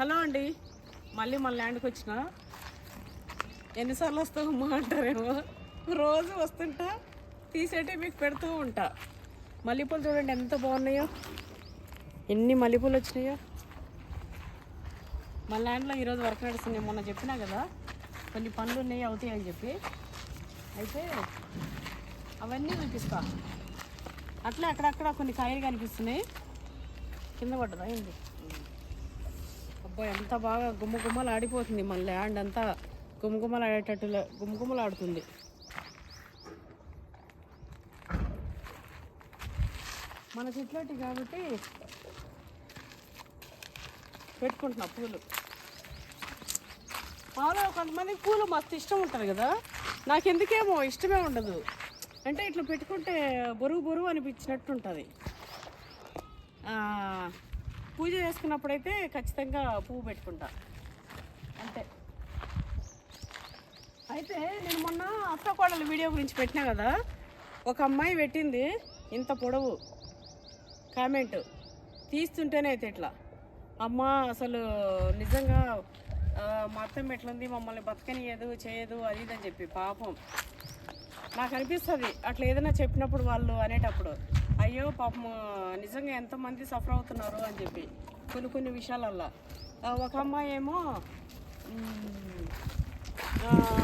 Hello అండి. మళ్ళీ మన ల్యాండ్కి వచ్చిన? ఎన్నిసార్లు వస్తావు అంటారేమో. రోజు వస్తుంటా తీసేటి మీకు పెడుతూ ఉంటా. మల్లెపూలు చూడండి ఎంత బాగున్నాయో. ఎన్ని మల్లెపూలు వచ్చినాయో. మన ల్యాండ్లో ఈరోజు వర్క్ నడుస్తుంది మొన్న చెప్పినా కదా. కొన్ని పనులు ఉన్నాయి అవుతాయి అని చెప్పి. అయితే అవన్నీ చూపిస్తా. అట్లా అక్కడక్కడ కొన్ని కాయలు కనిపిస్తున్నాయి. కింద పడ్డదా ఏంటి అబ్బా ఎంత బాగా గుమ్మగుమ్మలు ఆడిపోతుంది మన ల్యాండ్ అంతా. గుమ్మగుమ్మలు ఆడేటట్టు గుమ్మగుమ్మలు ఆడుతుంది మన చెట్లటి కాబట్టి పెట్టుకుంటున్నా పూలు. మామూలుగా కొంతమంది పూలు మస్తు ఇష్టం ఉంటుంది కదా? నాకు ఎందుకేమో ఇష్టమే ఉండదు. అంటే ఇట్లా పెట్టుకుంటే బరువు బరువు అనిపించినట్టు ఉంటుంది పూజ చేసుకున్నప్పుడైతే ఖచ్చితంగా పువ్వు పెట్టుకుంటా. అంతే. అయితే నేను మొన్న అత్త కోడల వీడియో గురించి పెట్టినా కదా ఒక అమ్మాయి పెట్టింది ఇంత పొడవు కామెంట్ తీస్తుంటేనే అయితే ఇట్లా. అమ్మ అసలు నిజంగా మా అత్తమ్మ ఎట్లుంది మమ్మల్ని బతకనియదు చేయదు అది ఇదని చెప్పి పాపం. నాకు అనిపిస్తుంది అట్లా ఏదైనా చెప్పినప్పుడు వాళ్ళు అనేటప్పుడు. అయ్యో పాపం నిజంగా ఎంతమంది సఫర్ అవుతున్నారు అని చెప్పి కొన్ని కొన్ని విషయాలల్లో. ఒక అమ్మాయి ఏమో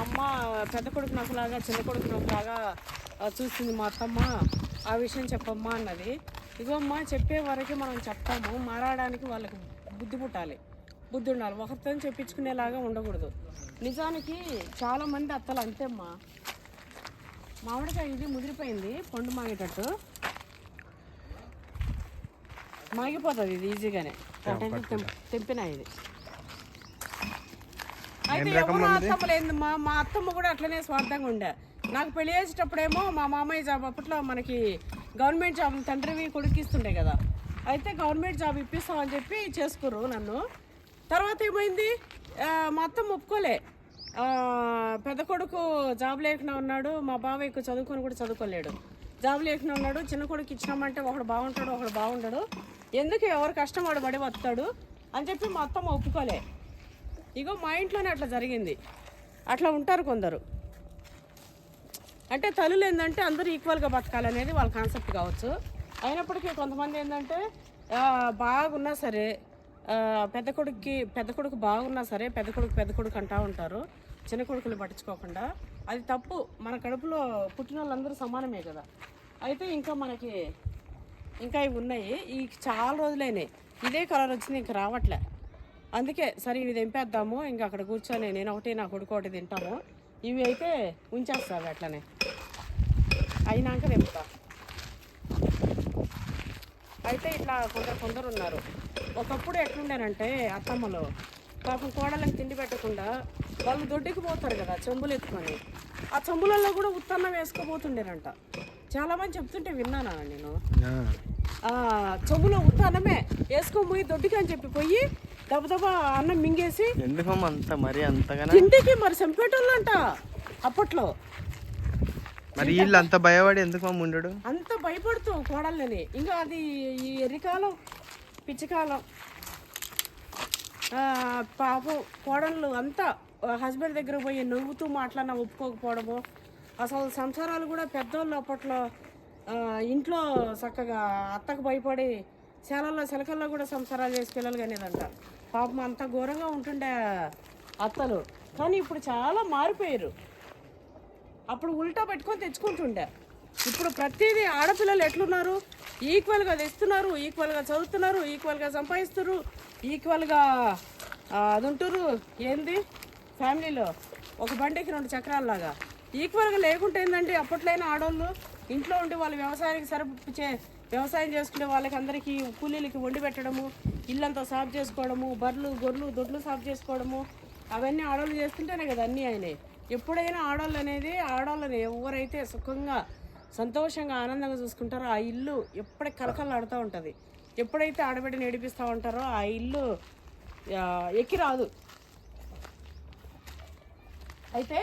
అమ్మ పెద్ద కొడుకు నాకులాగా చిన్న కొడుకు నాకులాగా చూస్తుంది మా అత్తమ్మ. ఆ విషయం చెప్పమ్మా అన్నది. ఇగో అమ్మ చెప్పే వరకు మనం చెప్తాము. మారడానికి వాళ్ళకి బుద్ధి పుట్టాలి. బుద్ధి ఉండాలి. ఒకరితో చెప్పించుకునేలాగా ఉండకూడదు. నిజానికి చాలామంది అత్తలు అంతే అమ్మా. మామిడికాయ ఇది ముదిరిపోయింది పండు మాగేటట్టు. మాగిపోతుంది ఇది ఈజీగానే. తెంపినా ఇది. అయితే ఎవరు అత్తమ్మ లేదు మా మా అత్తమ్మ కూడా అట్లనే స్వార్థంగా ఉండే. నాకు పెళ్ళి చేసేటప్పుడేమో మా మామయ్య జాబ్ అప్పట్లో మనకి గవర్నమెంట్ జాబ్ తండ్రివి కొడుకిస్తుండే కదా. అయితే గవర్నమెంట్ జాబ్ ఇప్పిస్తామని చెప్పి చేసుకుర్రు నన్ను. తర్వాత ఏమైంది? మా అత్తమ్మ ఒప్పుకోలే. పెద్ద కొడుకు జాబ్ లేకుండా ఉన్నాడు మా బావ ఎక్కువ చదువుకొని కూడా చదువుకోలేడు. జాబ్ లేకుండా ఉన్నాడు చిన్న కొడుకు ఇచ్చినామంటే ఒకడు బాగుంటాడు ఒకడు బాగుండడు. ఎందుకు ఎవరు కష్టం వాడు పడి వస్తాడు అని చెప్పి మా అత్తమ్మ ఒప్పుకోలే. ఇగో మా ఇంట్లోనే అట్లా జరిగింది. అట్లా ఉంటారు కొందరు. అంటే తల్లులు ఏంటంటే అందరూ ఈక్వల్గా బతకాలనేది వాళ్ళ కాన్సెప్ట్ కావచ్చు. అయినప్పటికీ కొంతమంది ఏంటంటే బాగున్నా సరే పెద్ద కొడుకుకి పెద్ద కొడుకు బాగున్నా సరే పెద్ద కొడుకు పెద్ద కొడుకు అంటా ఉంటారు. చిన్న కొడుకులు పట్టించుకోకుండా. అది తప్పు. మన కడుపులో పుట్టిన వాళ్ళందరూ సమానమే కదా. అయితే ఇంకా మనకి ఇంకా ఇవి ఉన్నాయి. ఈ చాలా రోజులైనాయి. ఇదే కలర్ వచ్చింది ఇంకా రావట్లే. అందుకే సరే ఇవి తెంపేద్దాము ఇంకా అక్కడ కూర్చొని నేను ఒకటి నా కొడుకు ఒకటి తింటాము. ఇవి అయితే ఉంచేస్తాను అట్లనే. అయినాక తెంపుతా. అయితే ఇట్లా కొందరు కొందరు ఉన్నారు. ఒకప్పుడు ఎట్లుండారంటే అత్తమ్మలు పాపం కోడలకు తిండి పెట్టకుండా వాళ్ళు దొడ్డికి పోతారు కదా చెంబులు ఎత్తుకొని. ఆ చెంబులలో కూడా ఉత్తన్నం వేసుకోబోతుండేనంట చాలా మంది చెప్తుంటే విన్నానా నేను? ఆ చెంబులో ఉత్తన్నమే వేసుకొని పోయి దొడ్డికి అని చెప్పి పోయి దబదబా అన్నం మింగేసి ఎందుకమ్మ అంత మరి అంతగానే? తిండికి మరి చంపేటోళ్ళంట అప్పట్లో. మరి వీళ్ళు అంత భయపడి ఎందుకు ఉండడు? అంత భయపడుతూ కోడళ్ళని. ఇంకా అది ఈ ఎర్రికాలం పిచ్చికాలం పాపం కోడళ్ళు అంతా హస్బెండ్ దగ్గర పోయి నవ్వుతూ మాట్లాడినా ఒప్పుకోకపోవడము అసలు సంసారాలు కూడా పెద్దోళ్ళు అప్పట్లో ఇంట్లో చక్కగా అత్తకు భయపడి శాలల్లో శిలకల్లో కూడా సంసారాలు చేసి పిల్లలు కనేదంట. పాపం అంత ఘోరంగా ఉంటుండే అత్తలు. కానీ ఇప్పుడు చాలా మారిపోయారు. అప్పుడు ఉల్టా పెట్టుకొని తెచ్చుకుంటుండే. ఇప్పుడు ప్రతిదీ ఆడపిల్లలు ఎట్లున్నారు? ఈక్వల్గా తెస్తున్నారు ఈక్వల్గా చదువుతున్నారు ఈక్వల్గా సంపాదిస్తున్నారు ఈక్వల్గా అది ఉంటున్నారు ఏంది? ఫ్యామిలీలో ఒక బండికి రెండు చక్రాల్లాగా. ఈక్వల్గా లేకుంటే ఏంటంటే అప్పట్లైనా ఆడవాళ్ళు ఇంట్లో ఉండి వాళ్ళు వ్యవసాయానికి సరిపే చే వ్యవసాయం చేసుకునే వాళ్ళకి అందరికీ కూలీలకి వండి పెట్టడము ఇల్లంతా సాఫ్ చేసుకోవడము బర్రెలు గొర్రెలు దొడ్లు సాఫ్ చేసుకోవడము అవన్నీ ఆడవాళ్ళు చేస్తుంటేనే కదా అన్నీ అయినాయి ఎప్పుడైనా ఆడవాళ్ళు అనేది ఆడవాళ్ళని ఎవరైతే సుఖంగా సంతోషంగా ఆనందంగా చూసుకుంటారో ఆ ఇల్లు ఎప్పటికి కలకలాడుతూ ఉంటుంది. ఎప్పుడైతే ఆడబిడ్డని ఏడిపిస్తూ ఉంటారో ఆ ఇల్లు ఎక్కిరాదు అయితే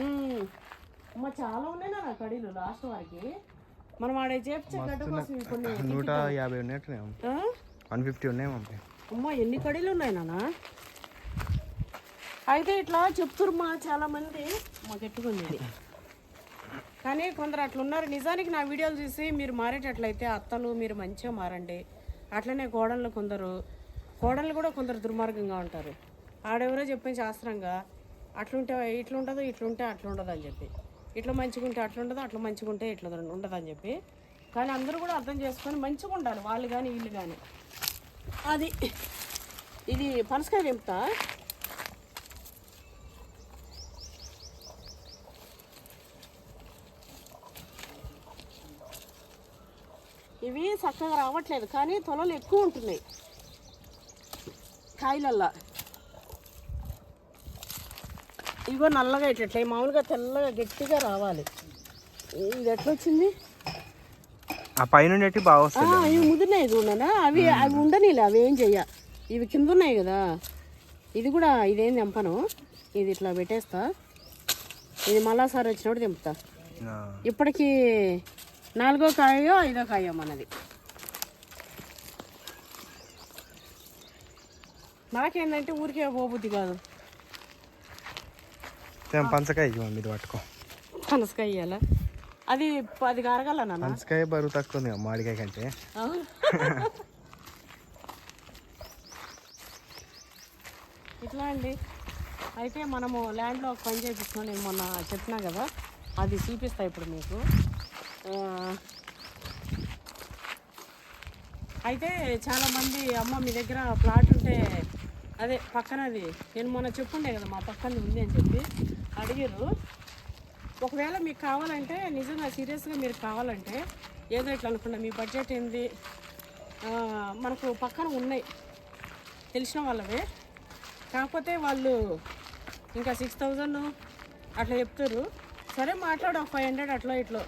అమ్మ చాలా ఉన్నాయి నా కడీలు లాస్ట్ వారికి. మనం ఆడే చేపించే గడ్డ కోసం కొన్ని నూట యాభై? వన్ ఫిఫ్టీ ఉన్నాయి మమ్మీ. అమ్మో ఎన్ని కడీలు ఉన్నాయి నాన్న? అయితే ఇట్లా చెప్తురు మా చాలా మంది. మాకు ఎట్టుకుంది కానీ కొందరు అట్లా ఉన్నారు. నిజానికి నా వీడియోలు చూసి మీరు మారేటట్లయితే అత్తలు మీరు మంచిగా మారండి. అట్లనే కోడళ్ళు కొందరు కోడళ్ళు కూడా కొందరు దుర్మార్గంగా ఉంటారు. ఆడెవరో చెప్పిన శాస్త్రంగా. అట్లుంటే ఇట్లుంటుందో ఇట్లుంటే అట్లుండదు అని చెప్పి. ఇట్లా మంచిగా ఉంటే అట్లుండదు అట్లా మంచిగా ఉంటే ఇట్లా ఉండదు అని చెప్పి. కానీ అందరూ కూడా అర్థం చేసుకొని మంచిగా ఉండాలి వాళ్ళు కానీ వీళ్ళు కానీ అది ఇది పనసకాయ తెంపుతా. ఇవి చక్కగా రావట్లేదు కానీ తొలలు ఎక్కువ ఉంటున్నాయి. కాయలల్లా. ఇగో నల్లగా ఇట్లా మామూలుగా తెల్లగా గట్టిగా రావాలి. ఇది ఎట్లా వచ్చింది ఆ పైన బాగా వస్తుంది ఇవి ముదిరినాయి చూడనా అవి అవి ఉండనిలే అవి ఏం చెయ్య. ఇవి కింద ఉన్నాయి కదా. ఇది కూడా ఇదేం తెంపను? ఇది ఇట్లా పెట్టేస్తా. ఇది మళ్ళా సారి వచ్చినప్పుడు తెంపుతా. ఇప్పటికి నాలుగో కాయో ఐదో కాయో మనది. నాకేందంటే ఊరికే పోబుద్ది కాదు. తేం పంచకాయ ఇవ్వ మీరు పట్టుకో. పనసకాయ ఇయ్యాల? అది పది కారగల నాన్న పంచకాయ బరువు తక్కువ ఉంది మామిడికాయ కంటే. అవును. ఇట్లా అండి. అయితే మనము ల్యాండ్లో ఒక పని చేపిస్తున్నాం. నేను మొన్న చెప్పినా కదా అది చూపిస్తా ఇప్పుడు మీకు. అయితే చాలామంది అమ్మ మీ దగ్గర ప్లాట్ ఉంటే అదే పక్కనది. నేను మొన్న చెప్పుండే కదా మా పక్కన ఉంది అని చెప్పి. అడిగారు ఒకవేళ మీకు కావాలంటే నిజంగా సీరియస్గా మీరు కావాలంటే ఏదో ఇట్లా అనుకున్నా మీ బడ్జెట్ ఏంది? మనకు పక్కన ఉన్నాయి. తెలిసిన వాళ్ళవే. కాకపోతే వాళ్ళు ఇంకా సిక్స్ థౌజండ్ అట్లా చెప్తారు సరే మాట్లాడు ఒక ఫైవ్ హండ్రెడ్ అట్లా ఇట్లా.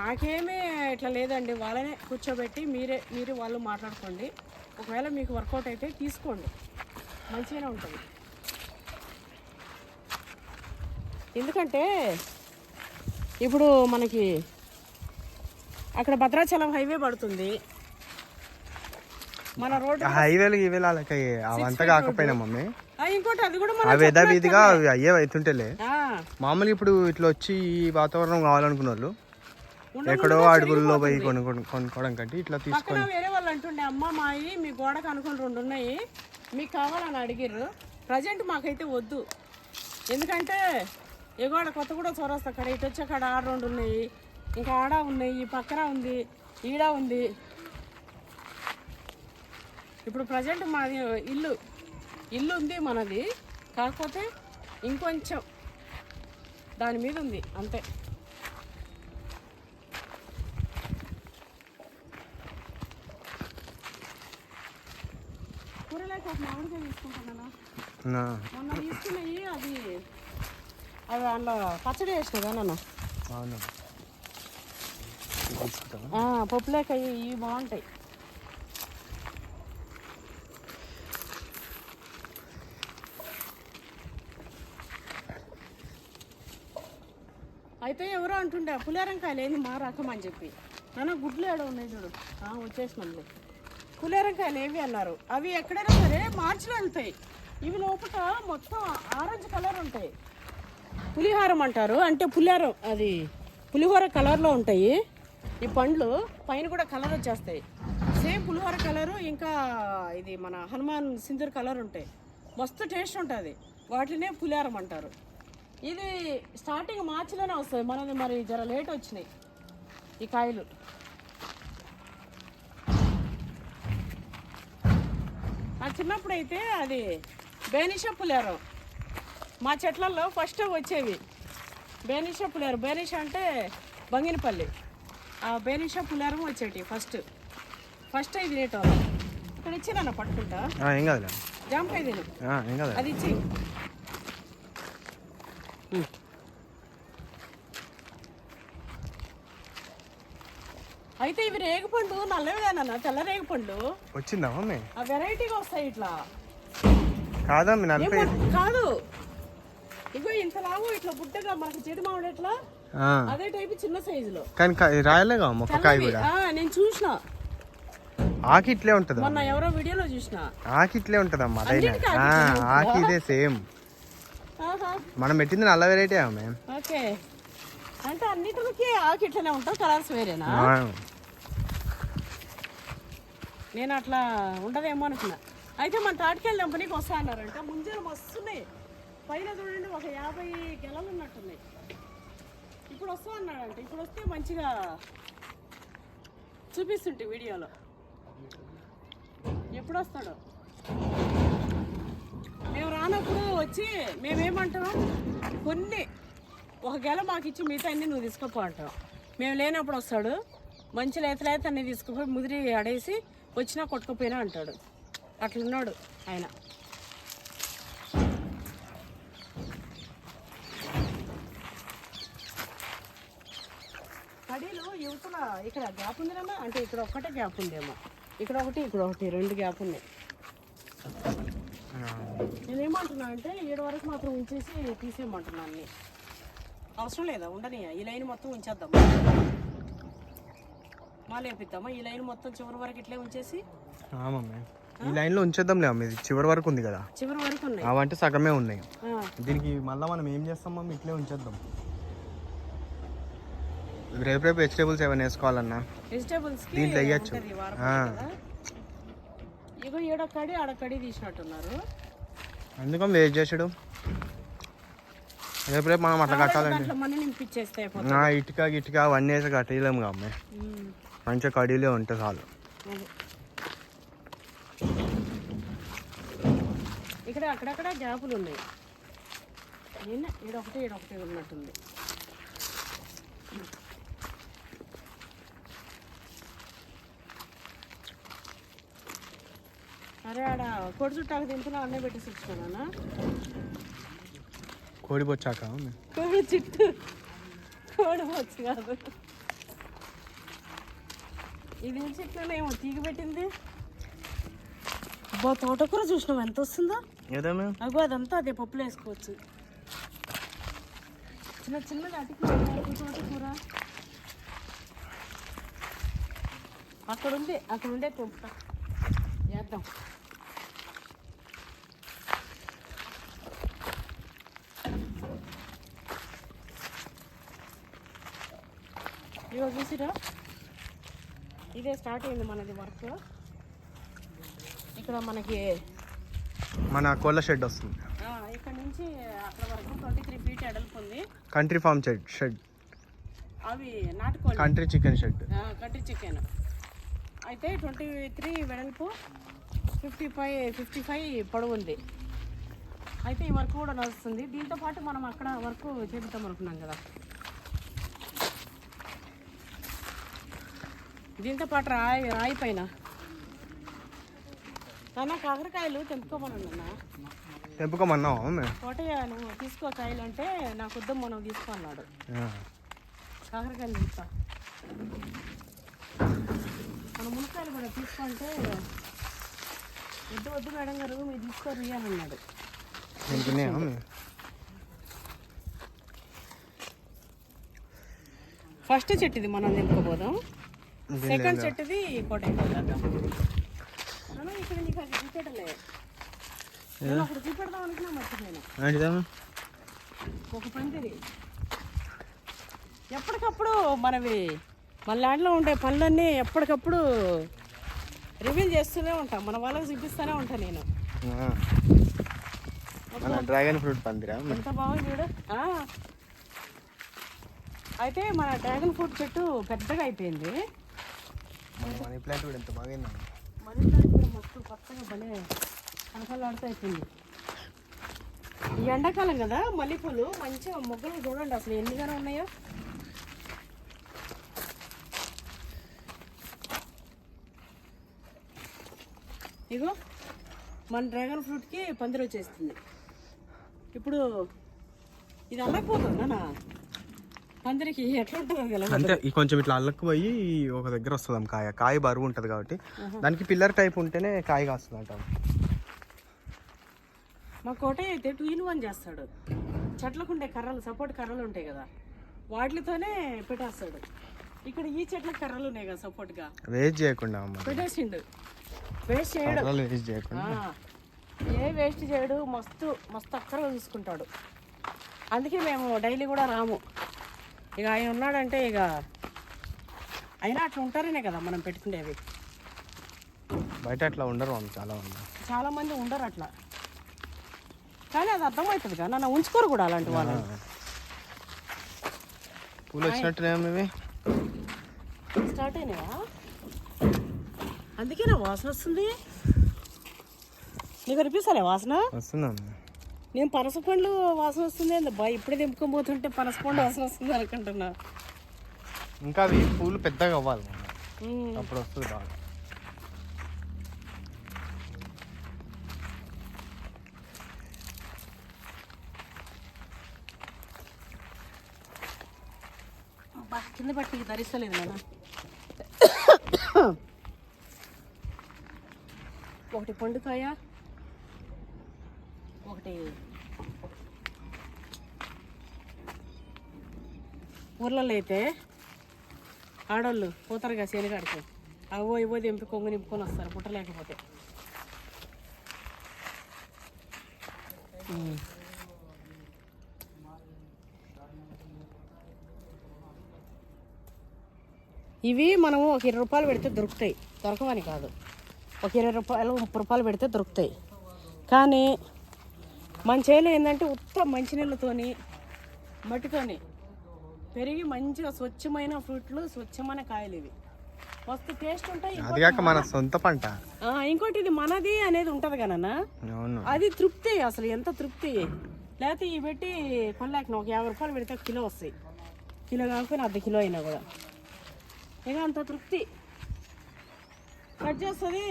నాకేమీ ఇట్లా లేదండి. వాళ్ళనే కూర్చోబెట్టి మీరే మీరు వాళ్ళు మాట్లాడుకోండి. ఒకవేళ మీకు వర్కౌట్ అయితే తీసుకోండి. మంచిగానే ఉంటుంది. ఎందుకంటే ఇప్పుడు మనకి అక్కడ భద్రాచలం హైవే పడుతుంది. మన రోడ్డు హైవేలు ఇవేలు వాళ్ళకి అవంతా కాకపోయినా మమ్మీ. ఇంకోటి అది కూడా అవి యథావిధిగా అవి అయ్యే అవుతుంటేలే ఆ, మామూలుగా ఇప్పుడు ఇట్లా వచ్చి ఈ వాతావరణం కావాలనుకున్న వాళ్ళు ఎక్కడో అడవుల్లో పోయి కొనుక్కోవడం కంటే ఇట్లా తీసుకొని వేరే వాళ్ళు అంటుండే అమ్మ మాయి మీ గోడకు అనుకుని రెండు ఉన్నాయి. మీకు కావాలని అడిగిర్రు. ప్రజెంట్ మాకైతే వద్దు. ఎందుకంటే ఎగోడ కొత్త కూడా చొరస్తా అక్కడ. ఇటు వచ్చి అక్కడ ఆడ రెండు ఉన్నాయి. ఇంకా ఆడ ఉన్నాయి ఈ పక్కన ఉంది ఈడ ఉంది. ఇప్పుడు ప్రజెంట్ మాది ఇల్లు ఇల్లు ఉంది మనది. కాకపోతే ఇంకొంచెం దాని మీద ఉంది అంతే. కూరలేక మామిడికాయ తీసుకుంటాను. మొన్న తీసుకున్నాయి అది అవి అందులో పచ్చడి వేసిన కదా నాన్న? పప్పులేక ఇవి బాగుంటాయి. అయితే ఎవరో అంటుండే పులేరంకాయలు ఏంది మా రకం అని చెప్పి. నాన్న గుడ్లు ఏడో ఉన్నాయి చూడు. వచ్చేసినాంలే పులేరంకాయలు ఏవి అన్నారు? అవి ఎక్కడైనా సరే మార్చిలో వెళ్తాయి. ఇవి లోపల మొత్తం ఆరెంజ్ కలర్ ఉంటాయి. పులిహారం అంటారు. అంటే పులిహారం అది పులిహోర కలర్లో ఉంటాయి. ఈ పండ్లు పైన కూడా కలర్ వచ్చేస్తాయి. సేమ్ పులిహోర కలరు ఇంకా ఇది మన హనుమాన్ సింధూర్ కలర్ ఉంటాయి. మస్తు టేస్ట్ ఉంటుంది. వాటినే పులిహారం అంటారు. ఇది స్టార్టింగ్ మార్చిలోనే వస్తుంది మనది మరి జర లేట్ వచ్చినాయి ఈ కాయలు. నా చిన్నప్పుడు అయితే అది బేనిషా పులిహారం. మా చెట్లలో ఫస్ట్ వచ్చేవి. బేనిషా పులిహారం. బేనిషా అంటే బంగినపల్లి. ఆ బేనిషా పులిహారం వచ్చేటి ఫస్ట్. ఫస్ట్ ఇది తినేటోళ్ళం. ఇక్కడ ఇచ్చినా పట్టుకుంటా? ఏం కాదులే. జామకాయ తిను. ఏం కాదు అది ఇచ్చి. అయితే ఇవి రేగుపండు నల్లవిదానన్న తెల్ల రేగుపండు. వచ్చిందా మమ్మీ? ఆ వెరైటీగా వస్తాయి ఇట్లా. కాదమ్మీ కాదు. ఇగో ఇంత లావు ఇట్లా మనకి మామిడి ఎట్లా? అదే టైపు చిన్న సైజులో కానీ రాయలేగా మొక్క కాయ కూడా. నేను చూసిన. ఆకి ఇట్లే ఉంటదా? మొన్న ఎవరో వీడియోలో చూసిన. ఆకి ఇట్లే ఉంటదమ్మా అదైనా. ఇదే సేమ్. మనం పెట్టింది నల్ల వెరైటీ ఆమె. ఓకే. అంటే అన్నిటికి ఆకు ఇట్లనే ఉంటావు కలర్స్ వేరేనా? నేను అట్లా ఉండదేమో అనుకున్నా. అయితే మన తాటికెళ్ళి కంపెనీకి వస్తా అన్నారంట ముంజలు మస్తున్నాయి. పైన చూడండి ఒక యాభై గెలలు ఉన్నట్టున్నాయి. ఇప్పుడు వస్తా అన్నాడంట. ఇప్పుడు వస్తే మంచిగా చూపిస్తుంటే వీడియోలో. ఎప్పుడు వస్తాడు. మేము రానప్పుడు వచ్చి మేమేమంటాం కొన్ని ఒక గెల మాకు ఇచ్చి మిగతా అన్ని నువ్వు తీసుకుపో అంటాం. మేము లేనప్పుడు వస్తాడు మంచి లేత లేత అన్ని తీసుకుపోయి ముదిరి అడేసి వచ్చినా కొట్టుకుపోయినా అంటాడు. అట్లున్నాడు ఆయన కడీలు ఇక్కడ గ్యాప్ ఉందిరమ్మా? అంటే ఇక్కడ ఒక్కటే గ్యాప్ ఉందేమో. ఇక్కడ ఒకటి ఇక్కడ ఒకటి రెండు గ్యాప్ ఉన్నాయి. నేనేమంటున్నా అంటే ఏడు వరకు మాత్రం ఉంచేసి తీసేయమంటున్నా అన్ని. అవసరం లేదా? ఉండని ఈ లైన్ మొత్తం ఉంచేద్దాం. మా లేపిద్దామా ఈ లైన్ మొత్తం చివరి వరకు ఇట్లే ఉంచేసి? ఈ లైన్లో ఉంచేద్దాంలే అమ్మ ఇది చివరి వరకు ఉంది కదా. చివరి వరకు ఉన్నాయి. అవంటే సగమే ఉన్నాయి. దీనికి మళ్ళీ మనం ఏం చేస్తాం మమ్మీ? ఇట్లే ఉంచేద్దాం. రేపు రేపు వెజిటేబుల్స్ ఏమైనా వేసుకోవాలన్నా? వెజిటేబుల్స్ దీంట్లో వేయచ్చు. ఇగో ఈడ కడి ఆడ కడి తీసినట్టున్నారు. అందుకని వేస్ట్ చేసుడు. రేపు రేపు మనం అట్లా కట్టాలండి నా ఇటుక గిటుక అవన్నీ వేసి కట్టలేము ఉమ్, మంచిగా కడీలే ఉంటే చాలు. ఇక్కడ అక్కడక్కడ గ్యాపులు ఉన్నాయి. ఏంటి ఈడొకటి ఈడొకటి ఉన్నట్టుంది. అరే ఆడ కొడు చుట్టాకు దింపున అన్నీ పెట్టేసి వచ్చినానా కోడి అమ్మాయి. కోడి చుట్టూ. కోడి వచ్చి కాదు. ఇది ఏం చెట్లనేమో తీగ పెట్టింది. అబ్బా తోటకూర చూసినాం ఎంత వస్తుందో? అగో అదంతా అదే పప్పులో వేసుకోవచ్చు. చిన్న అటుకు తోటకూర. అక్కడ ఉంది అక్కడ ఉండే తెంపుతా. వేద్దాం. ఇగో చూసిరా? ఇదే స్టార్ట్ అయింది మనది వర్క్ ఇక్కడ మనకి మన కోళ్ళ షెడ్ వస్తుంది. ఇక్కడ నుంచి అక్కడ వరకు ట్వంటీ త్రీ ఫీట్ ఎడల్పు ఉంది కంట్రీ ఫార్మ్ షెడ్ షెడ్ అవి నాటుకోండి country chicken shed country chicken అయితే ట్వంటీ త్రీ వెడల్పు ఫిఫ్టీ ఫైవ్ ఫిఫ్టీ ఫైవ్ పొడవు ఉంది అయితే ఈ వర్క్ కూడా నడుస్తుంది. దీంతో పాటు మనం అక్కడ వర్క్ చేపిద్దాం అనుకున్నాం కదా. దీంతో పాటు రాయి రాయి పైన నాన్న కాకరకాయలు తెంపుకోమన్నా తెంపుకోమన్నావా? కోటయ్య నువ్వు తీసుకో కాయలు అంటే నాకు వద్దాం మనం తీసుకో అన్నాడు. కాకరకాయలు తీస్తా మన మునక్కాయలు కూడా తీసుకుంటే వద్దు వద్దు మేడం గారు మీరు తీసుకోరు అని అన్నాడు? ఫస్ట్ చెట్టు ఇది మనం నింపుకోబోదాం సెకండ్ చెట్టుది నాన్న, ఇక్కడ నీకు అది చూపెట్టలే. నేను అక్కడ చూపెడదాం అనుకున్నా మర్చిపోయాను? ఒక పందిరి. ఎప్పటికప్పుడు మనవి మన ల్యాండ్లో ఉండే పనులన్నీ ఎప్పటికప్పుడు రివీల్ చేస్తూనే ఉంటాం. మన వాళ్ళకి చూపిస్తూనే ఉంటాను నేను. మన డ్రాగన్ ఫ్రూట్ పందిరా? ఎంత బాగుంది చూడు. అయితే మన డ్రాగన్ ఫ్రూట్ చెట్టు పెద్దగా అయిపోయింది. మన మనీ ప్లాంట్ కూడా ఎంత బాగా మనీ ప్లాంట్ కూడా మొత్తం కొత్తగా భలే కనకలాడుతూ అయిపోయింది. ఈ ఎండాకాలం కదా మల్లెపూలు మంచిగా మొగ్గలు చూడండి అసలు ఎన్నిగానే ఉన్నాయో. ఇగో మన డ్రాగన్ ఫ్రూట్కి పందిరి వచ్చేస్తుంది. ఇప్పుడు ఇది అల్లకపోతుందా కదా అంతే ఈ కొంచెం ఇట్లా అల్లకు పోయి ఒక దగ్గర వస్తుంది కాయ. కాయ బరువు ఉంటుంది కాబట్టి. దానికి పిల్లర్ టైప్ ఉంటేనే కాయ కాస్తుంది అంటాం మా కోటయ్య అయితే టూ ఇన్ వన్ చేస్తాడు. చెట్లకు ఉండే కర్రలు సపోర్ట్ కర్రలు ఉంటాయి కదా. వాటితోనే పెట్టేస్తాడు. ఇక్కడ ఈ చెట్ల కర్రలు ఉన్నాయి కదా సపోర్ట్గా. వేస్ట్ చేయకుండా అమ్మ. పెట్టేసిండు. వేస్ట్ చేయడు. వేస్ట్ చేయకుండా. ఏ వేస్ట్ చేయడు మస్తు మస్తు అక్కరగా చూసుకుంటాడు అందుకే మేము డైలీ కూడా రాము. ఇక ఆయన ఉన్నాడంటే ఇక అయినా అట్లా ఉంటారనే కదా మనం పెట్టుకునేవి. బయట అట్లా ఉండరు చాలా మంది. చాలా మంది ఉండరు అట్లా. కానీ అది అర్థమవుతుంది కదా నన్ను ఉంచుకోరు కూడా అలాంటి వాళ్ళని పూలు స్టార్ట్ అయినాయా? అందుకే నా వాసన వస్తుంది? నీకు అనిపిస్తలే వాసన? వస్తుందమ్మ. నేను పనస పండ్లు వాసన వస్తుంది బా ఇప్పుడే దింపుకొని పోతుంటే పనస పండు వాసన వస్తుంది అనుకుంటున్నా. ఇంకా అవి పూలు పెద్దగా అవ్వాలి. అప్పుడు వస్తుంది బాగా. కింద పట్టి ధరిస్తలేదు నాన్న. ఒకటి పండుకాయ ఒకటి. ఊర్లలో అయితే ఆడోళ్ళు పోతారుగా శనిగాడికి అవో ఇవో దింపి కొంగు నింపుకొని వస్తారు పుట్ట లేకపోతే. ఉమ్. ఇవి మనము ఒక ఇరవై రూపాయలు పెడితే దొరుకుతాయి. దొరకవని కాదు. ఒక ఇరవై రూపాయలు ముప్పై రూపాయలు పెడితే దొరుకుతాయి. కానీ మన చేలో ఏంటంటే ఉత్త మంచినీళ్ళతోని మట్టితోని పెరిగి మంచిగా స్వచ్ఛమైన ఫ్రూట్లు స్వచ్ఛమైన కాయలు ఇవి. మస్తు టేస్ట్ ఉంటాయి మన సొంత పంట. ఇంకోటి ఇది మనది అనేది ఉంటుంది కదన్నా అవును. అది తృప్తి అసలు ఎంత తృప్తి? లేకపోతే ఇవి పెట్టి కొనలేక ఒక యాభై రూపాయలు పెడితే కిలో వస్తాయి. కిలో కాకపోయినా అర్ధ కిలో అయినా కూడా. ఇక అంత తృప్తి. కట్ చేస్తుంది.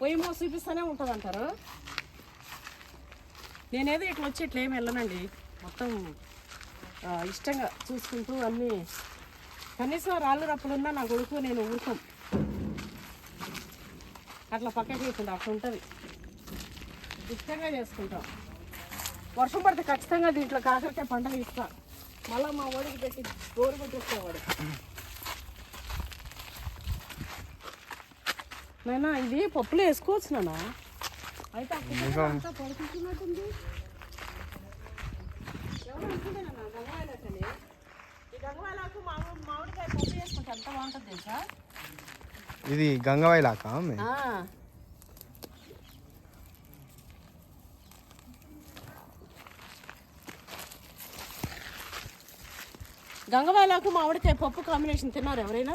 పొయ్యి మోసి చూపిస్తూనే ఉంటుంది అంటారు నేనేదో ఇట్లా వచ్చి ఇట్లా ఏమి వెళ్ళనండి. మొత్తం ఇష్టంగా చూసుకుంటూ అన్నీ కనీసం రాళ్ళు రప్పులున్నా నా కొడుకు నేను ఊరుకోం. అట్లా పక్కకి వేసుకుంటా అట్లా ఉంటుంది. ఇష్టంగా చేసుకుంటాం. వర్షం పడితే ఖచ్చితంగా దీంట్లో కాకరకాయ పంటలు ఇస్తా. మళ్ళీ మా వాడికి పెట్టి గోరు పెట్టేసేవాడు నాయన ఇది పప్పులు వేసుకోవచ్చు నానా ఇది గంగవాయిలాక అమ్మ? మామిడికాయ పప్పు కాంబినేషన్ తిన్నారు ఎవరైనా?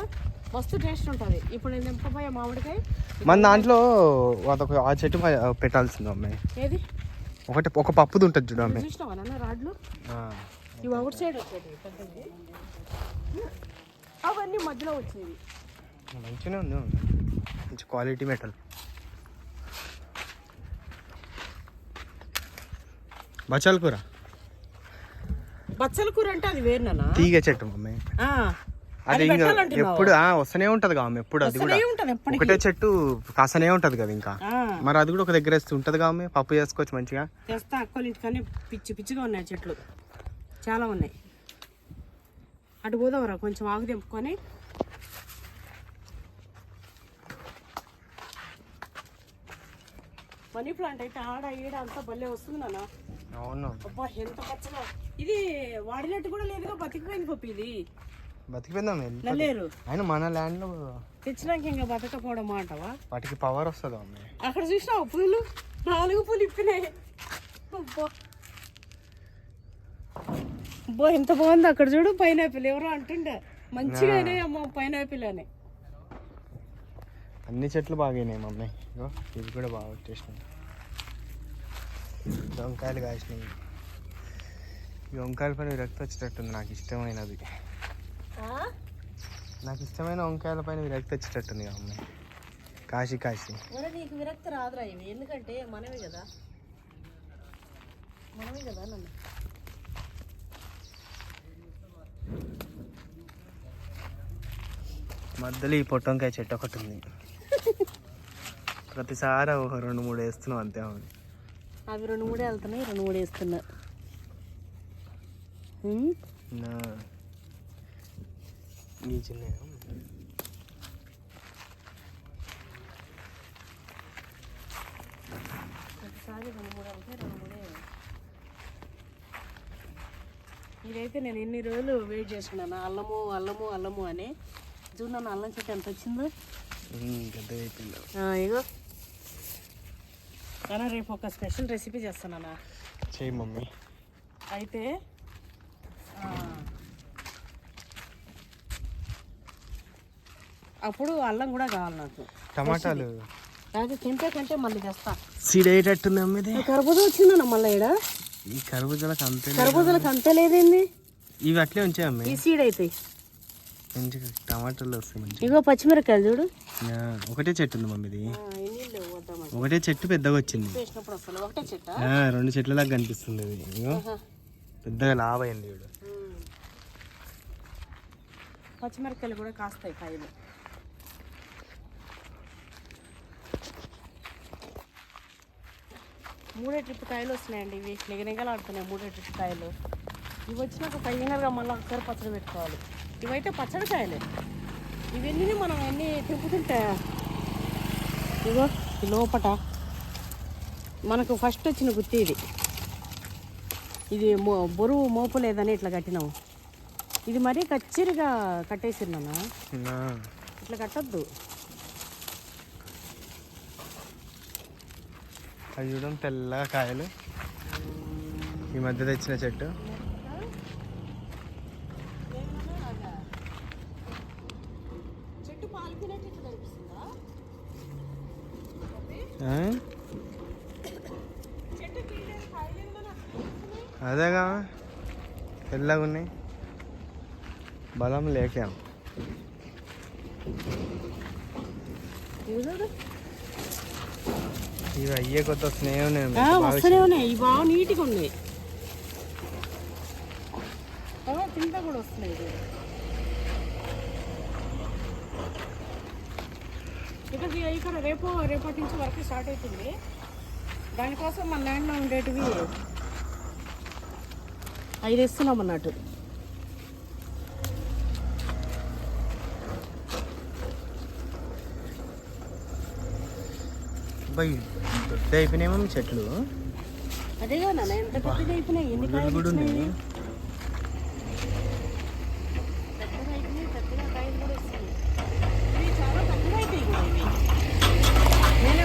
మస్తు టేస్ట్ ఉంటుంది. ఇప్పుడు నేను దింపబోయే మామిడికాయ. మన దాంట్లో అదొక ఆ చెట్టు పెట్టాల్సింది అమ్మాయి ఏది? ఒకటి ఒక పప్పుది ఉంటుంది చూడు అమ్మాయి చూసినావా నాన్న రాడ్లు. ఇవి అవుట్ సైడ్ వచ్చేది పెద్దది అవన్నీ మధ్యలో వచ్చేవి మంచిగానే ఉంది మంచి క్వాలిటీ మెటల్ బచాల్ కూర? బచ్చల కూర అంటే అది వేరు నాన్న. తీగ చెట్టు మమ్మీ అది ఇంకా. ఎప్పుడు వస్తూనే ఉంటది కదా ఎప్పుడు అది కూడా. ఒకటే చెట్టు కాసనే ఉంటది కదా ఇంకా. మరి అది కూడా ఒక దగ్గర వేస్తే ఉంటది అమ్మాయి పప్పు చేసుకోవచ్చు మంచిగా. తెస్తా అక్కలు ఇంటికని పిచ్చి పిచ్చిగా ఉన్నాయి చెట్లు. చాలా ఉన్నాయి. అటు పోదావరా కొంచెం ఆగు తెంపుకొని. మనీ ప్లాంట్ అయితే ఆడ ఈడ అంతా భలే వస్తుంది నాన్న. అవును. అబ్బా ఎంత పచ్చగా. ఇది వాడినట్టు కూడా లేదుగా బతికిపోయింది పప్పు ఇది. బతికిపోయిందా నల్లేరు ఆయన మన ల్యాండ్లో తెచ్చినాక ఇంకా బతకపోవడం మాటవా వాటికి పవర్ వస్తుంది అమ్మాయి అక్కడ చూసినావు పూలు? నాలుగు పూలు ఇప్పినాయి. అబ్బా. ఎంత బాగుంది అక్కడ చూడు పైనాపిల్. ఎవరో అంటుండే మంచిగా అయినాయి అమ్మ పైనాపిల్ అని. అన్ని చెట్లు బాగాయినాయి మమ్మీ ఇవి కూడా బాగా వచ్చేసినాయి. వంకాయలు కాసినాయి. ఈ వంకాయల పైన విరక్తి వచ్చేటట్టుంది నాకు ఇష్టమైనది. నాకు ఇష్టమైన వంకాయల పైన విరక్తి వచ్చేటట్టుంది అమ్మాయి. కాశీ కాశీ. మరి నీకు విరక్తి రాదురా ఇవి. ఎందుకంటే మనమే కదా. మనమే కదా నన్ను మధ్యలో ఈ పొట్టంకాయ చెట్టు ఒకటి ఉంది. ప్రతిసారి ఒక రెండు మూడు వేస్తున్నాం అంతే అవును. అవి రెండు మూడే వెళ్తున్నాయి రెండు మూడు వేస్తున్నా. ఈ చిన్న ఒకసారి రెండు మూడు రెండు మూడే. ఇదైతే నేను ఎన్ని రోజులు వెయిట్ చేసుకున్నాను. అల్లము అల్లము అల్లము అని. చూడండి అల్లం చెట్టు ఎంత వచ్చిందో? ఇగో. కానీ రేపు ఒక స్పెషల్ రెసిపీ చేస్తున్నానా చేయి మమ్మీ. అయితే అప్పుడు అల్లం కూడా కావాలి నాకు. టమాటాలు. నాకు తింటే కంటే మళ్ళీ తెస్తా. సీడ్ అయ్యేటట్టుంది అమ్మ ఇది? కర్బూజా వచ్చిందన్న మళ్ళీ ఈడ? ఈ కర్బూజాలకు అంతే కర్బూజాలకు అంతే లేదేంది? ఇవి అట్లే ఉంచాయి అమ్మ. ఈ సీడ్ అయితే. మంచిగా టమాటాలు వస్తాయి మంచిగా. ఇగో పచ్చిమిరకాయలు చూడు. ఒకటే చెట్టు ఉంది మమ్మీ ఇది ఎన్ని వద్దామని ఒకటే చెట్టు పెద్దగా వచ్చింది. రెండు చెట్లలాగా కనిపిస్తుంది ఇది. ఇగో పెద్దగా లావ్ అయింది చూడు. పచ్చిమిరకాయలు కూడా కాస్తాయి కాయలు. మూడే ట్రిప్ కాయలు వస్తున్నాయండి. ఇవి నిగనిగలాడుతున్నాయి మూడే ట్రిప్ కాయలు. ఇవి వచ్చినాక ఫైనల్గా మళ్ళీ ఒకసారి పచ్చడి పెట్టుకోవాలి. ఇవైతే పచ్చడి కాయలే. ఇవన్నీ మనం ఎన్ని తిప్పుతుంటే ఇగో లోపట మనకు ఫస్ట్ వచ్చిన గుత్తి ఇది. ఇది మో బరువు మోపు లేదని ఇట్లా కట్టినాము ఇది మరీ కచ్చిరిగా కట్టేసిన్నాను ఆ, ఇట్లా కట్టద్దు. అవి చూడడం తెల్ల కాయలు. ఈ మధ్య తెచ్చిన చెట్టు. అదేగా తెల్లగా ఉన్నాయి. బలం లేక ఇవి చూడు. వస్తూనే ఉన్నాయి. ఇవి బాగా నీట్గా ఉన్నాయి. ఆ, కింద కూడా వస్తున్నాయి ఇది. ఇక్కడ ఇక్కడ రేపు రేపటి నుంచి వర్క్ స్టార్ట్ అవుతుంది. దానికోసం మన ల్యాండ్లో ఉండేటివి. ఐదు ఇస్తున్నాం అన్నట్టు అబ్బాయి పెద్ద అయిపోయినాయేమో మీ చెట్లు అదేగా నాన్న ఎంత పెద్దగా అయిపోయినాయి ఎన్ని ముళ్ళులు కాయలు కూడా వచ్చినాయి ఉన్నాయి పెద్దగా అయిపోయినాయి పెద్దగా కాయలు కూడా వస్తున్నాయి ఇవి చాలా పెద్దగా అయిపోయి కూడా ఇవి నేనే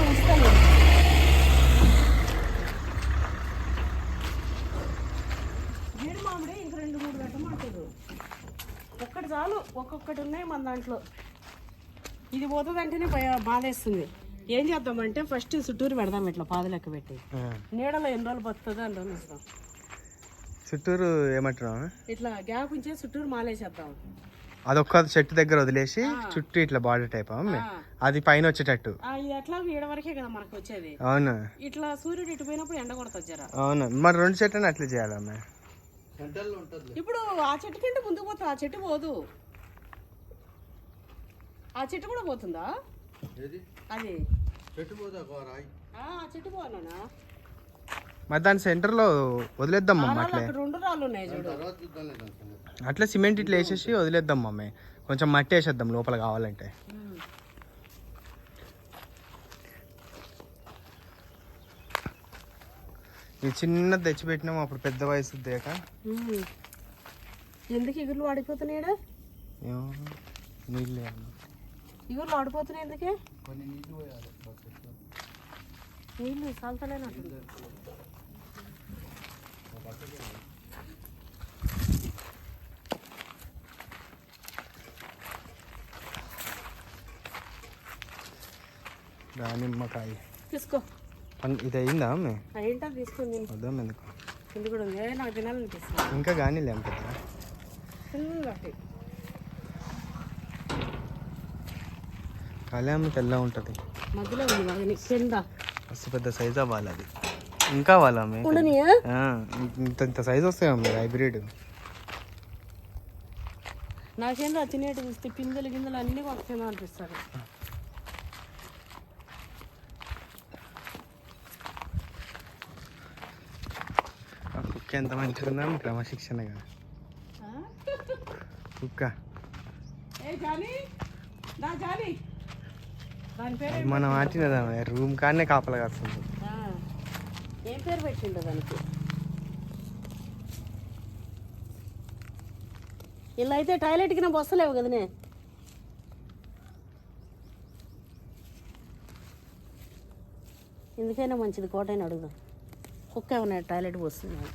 ఉంచుతాను. జీడి మామిడి ఇంక రెండు మూడు పెట్టమంటారు ఒక్కటి చాలు ఒక్కొక్కటి ఉన్నాయి మన దాంట్లో. ఇది పోతుంది అంటేనే భయ- బాధేస్తుంది. ఏం చేద్దామంటే ఫస్ట్ చుట్టూరు పెడదాం ఇట్లా పాద లెక్క పెట్టి. నీడలో ఎన్ని రోజులు బతుందో అని రోజులు వస్తాం చుట్టూరు ఏమంటున్నావు ఇట్లా గ్యాప్ ఉంచే చుట్టూరు మాలేసేద్దాం. అదొక్క చెట్టు దగ్గర వదిలేసి చుట్టూ ఇట్లా బార్డర్ టైప్. అది పైన వచ్చేటట్టు. ఎట్లా ఈడ వరకే కదా మనకు వచ్చేది. అవును? ఇట్లా సూర్యుడు ఇటు పోయినప్పుడు ఎండ కొడతా జర. అవును? మరి రెండు చెట్లని అట్లా చేయాలమ్మే ఇప్పుడు ఆ చెట్టు కంటే ముందుకు పోతుంది ఆ చెట్టు పోదు. ఆ చెట్టు కూడా పోతుందా? అది. చెట్టు పోనా మరి దాని సెంటర్లో వదిలేద్దాం మమ్మ అట్లే. అక్కడ రెండు రాళ్ళు ఉన్నాయి చూడు. అట్లా సిమెంట్ ఇట్లా వేసేసి వదిలేద్దాం మమ్మీ కొంచెం మట్టి వేసేద్దాం లోపల కావాలంటే. ఈ చిన్నది తెచ్చిపెట్టినాం అప్పుడు పెద్ద వయసు దేక. ఎందుకు ఇగుర్లు వాడిపోతున్నాయడా ఏమో నీళ్ళు. ఇగుర్లు వాడిపోతున్నాయి ఎందుకే? నీళ్ళు సాల్తలేనట్టు దానిమ్మకాయ తీసుకో. ఇది అయిందా ఏంటో తీసుకుంది వద్దాం ఎందుకు? కింద కూడా ఉంది. నాకు తినాలనిపిస్తుంది. ఇంకా కానీ లేం చిన్నటి కళ్యాణం తెల్ల ఉంటుంది మధ్యలో ఉంది కింద. మస్తు పెద్ద సైజ్ అవ్వాలి అది ఇంకా ఆ, ఇంత ఇంత సైజ్ వస్తాయి అమ్మే హైబ్రిడ్ నాకేందో తినేటి చూస్తే పిందెలు గిందెలు అన్నీ కొడుతుందో అనిపిస్తారు. కుక్క ఎంత మంచిగా ఉందా క్రమశిక్షణగా. కుక్క. ఏ జానీ? నా జానీ. మనం ఆటినదా రూమ్ కాడనే కాపలా కాస్తుంది ఏం పేరు పెట్టిండో దానికి? ఇలా అయితే టాయిలెట్కి నా వస్తలేవు కదనే? ఎందుకైనా మంచిది కోటైనా అడుగుదాం. కుక్క ఏమన్నా టాయిలెట్ పోస్తున్నాను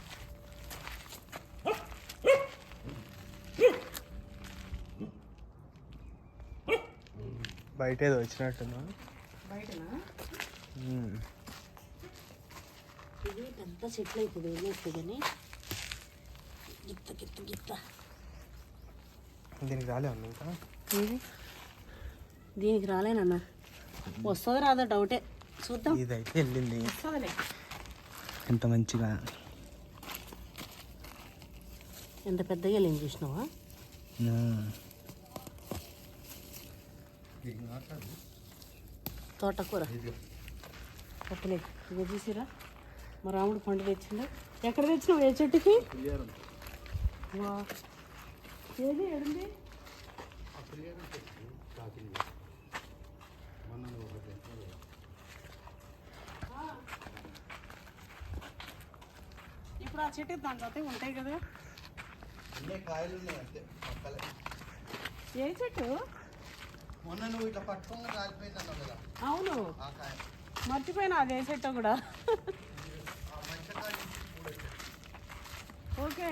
బయట ఏదో ఉమ్. ఇది పెద్ద చెట్లు అవుతుంది గిత్త గిత్త గిత్త. దీనికి రాలే ఉంది ఇంకా? దీనికి రాలేనన్నా వస్తుందో రాదో డౌటే? చూద్దాం. ఇదైతే వెళ్ళింది. ఎంత మంచిగా. ఎంత పెద్దగా వెళ్ళింది చూసినావా. తోటకూర. పప్పులే. ఇక చూసిరా? మా రాముడు పండు తెచ్చిండు. ఎక్కడ తెచ్చినావు? ఏ చెట్టుకి. ఏది? ఎడుంది ఇప్పుడు ఆ చెట్టు దాని తర్వాత ఉంటాయి కదా? ఏ చెట్టు? మొన్న నువ్వు ఇట్లా పట్టుకున్న రాలిపోయిందన్నావు కదా. అవును. ఆ కాయ మర్చిపోయినా అదే చెట్టు కూడా. ఓకే.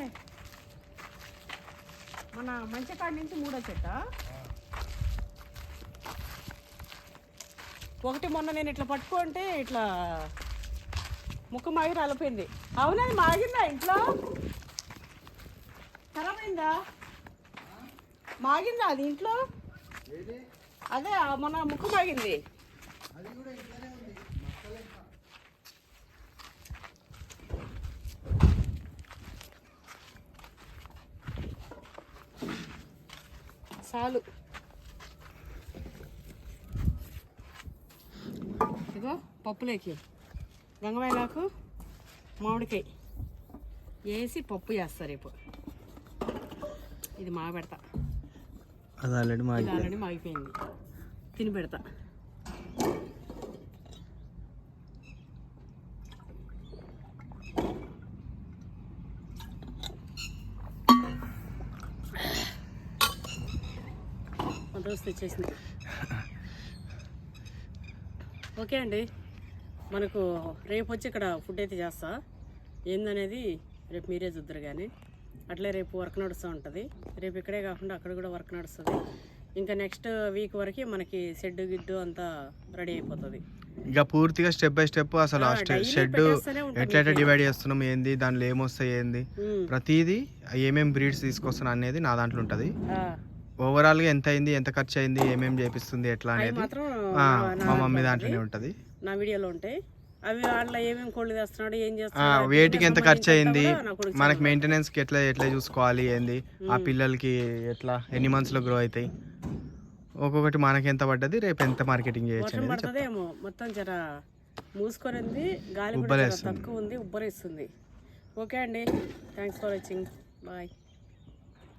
మన మంచికాడి నుంచి మూడో చెట్ట ఒకటి మొన్న నేను ఇట్లా పట్టుకుంటే ఇట్లా ముక్క మాగి రాలిపోయింది. అవునది మాగిందా ఇంట్లో? ఖరాబ్ అయిందా మాగిందా అది ఇంట్లో? అదే మన ముక్కు తాగింది చాలు. ఇగో పప్పులేకి. గంగవాయలాకు మామిడికాయ. వేసి పప్పు చేస్తారు రేపు. ఇది మా పెడతా. అది ఆల్రెడీ మాగిపోయింది. తిని పెడతా. తెచ్చేసింది ఓకే అండి. మనకు రేపు వచ్చి ఇక్కడ ఫుడ్ అయితే చేస్తా. ఏందనేది రేపు మీరే చూద్దరు కానీ అట్లే రేపు వర్క్ నడుస్తూ ఉంటుంది. రేపు ఇక్కడే కాకుండా అక్కడ కూడా వర్క్ నడుస్తుంది. ఇంకా నెక్స్ట్ వీక్ వరకు మనకి షెడ్ గిడ్డు అంతా రెడీ అయిపోతుంది. ఇక పూర్తిగా స్టెప్ బై స్టెప్ అసలు ఆ షెడ్ ఎట్లయితే డివైడ్ చేస్తున్నాం ఏంది దానిలో ఏమొస్తాయి ఏంది. ప్రతిదీ ఏమేం బ్రీడ్స్ తీసుకొస్తున్నా అనేది నా దాంట్లో ఉంటుంది. ఓవరాల్గా ఎంత అయింది ఎంత ఖర్చు అయింది ఏమేం చేపిస్తుంది ఎట్లా అనేది మా మమ్మీ దాంట్లో దాంట్లోనే ఉంటుంది. ఉంటుంది. నా వీడియోలో ఉంటాయి. అవి వాళ్ళ ఏమేమి కోళ్ళు తెస్తున్నాడు ఏం చేస్తున్నాడు వేటికి ఎంత ఖర్చు అయింది? మనకి మెయింటెనెన్స్కి ఎట్లా ఎట్లా చూసుకోవాలి ఏంది? ఆ పిల్లలకి ఎట్లా? ఎన్ని months లో గ్రో అవుతాయి? ఒక్కొక్కటి మనకి ఎంత పడ్డది? రేపు ఎంత మార్కెటింగ్ చేయొచ్చు పడుతుందేమో మొత్తం జర మూసుకొనింది. గాలి కూడా జర. తక్కువ ఉంది ఉబ్బరిస్తుంది. ఓకే అండి. Thanks for watching bye